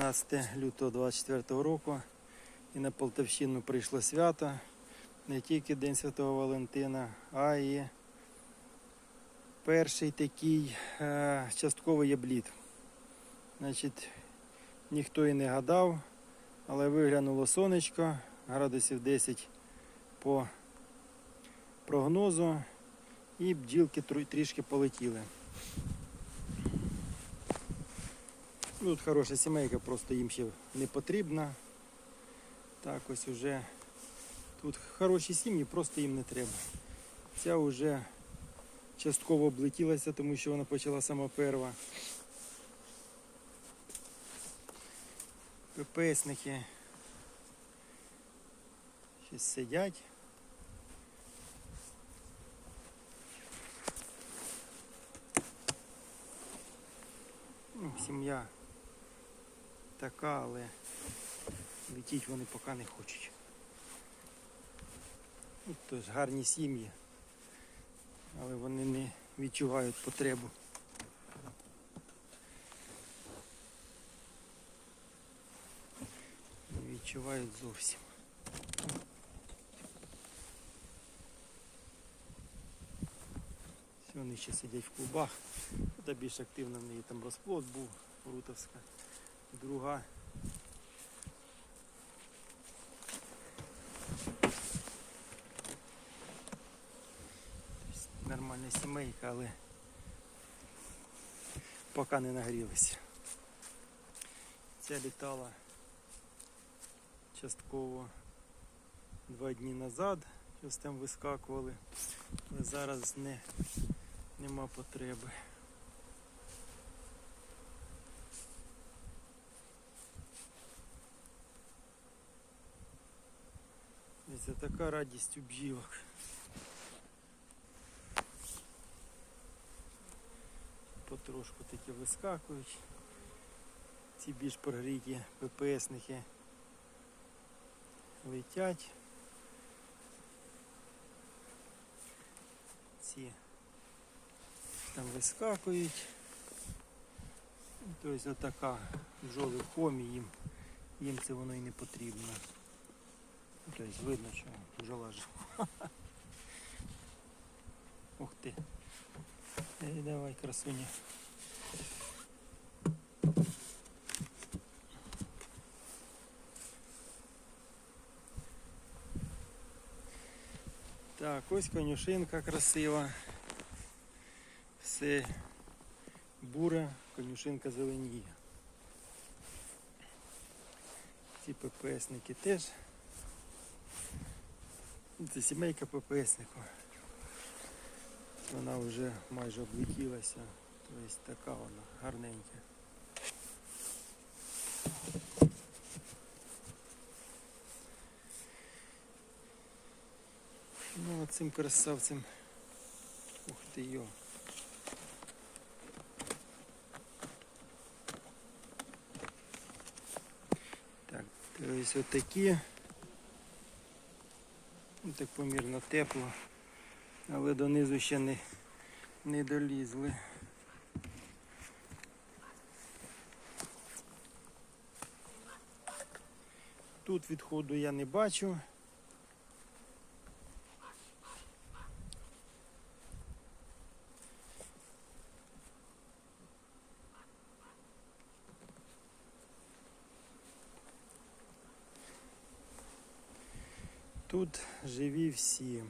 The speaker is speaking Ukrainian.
13 лютого 24 року. І на Полтавщину прийшло свято. Не тільки День Святого Валентина, а і перший такий е, частковий обліт. Значить, ніхто і не гадав, але виглянуло сонечко, градусів 10 по прогнозу, і бджілки трішки полетіли. Тут хороша сімейка, просто їм ще не потрібна. Так ось уже тут хороші сім'ї, просто їм не треба. Ця вже частково облетілася, тому що вона почала сама перва. ППСники щось сидять. Ну, сім'я така, але летіть вони поки не хочуть. Ну, тож гарні сім'ї, але вони не відчувають потребу. Не відчувають зовсім. Всі Вони ще сидять в клубах. Та більш активно в неї там розплод був, Рутовська. Друга. Тобто Нормальна сімейка, але поки не нагрілися. Ця літала частково два дні назад, щось там вискакували, але зараз не, нема потреби. Це така радість у бджілок. Потрошку таки вискакують. Ці більш прогріті ППСники летять. Ці там вискакують. Тобто отака бджоли в комі, їм, їм це воно і не потрібно. Ну, Тобто видно, що бджола жива. Ух ти. Ей, давай, красуня. Так, ось конюшинка красива. Все бура, конюшинка зеленіє. Ці ППСники теж. Це сімейка ППСників. Вона вже майже облетілася. Тобто така вона гарненька. Ну, а цим красавцем. Ух ти йо. Так, ось отакі. Ну, так помірно тепло, але донизу ще не, не долізли. Тут відходу я не бачу. Тут живі всі.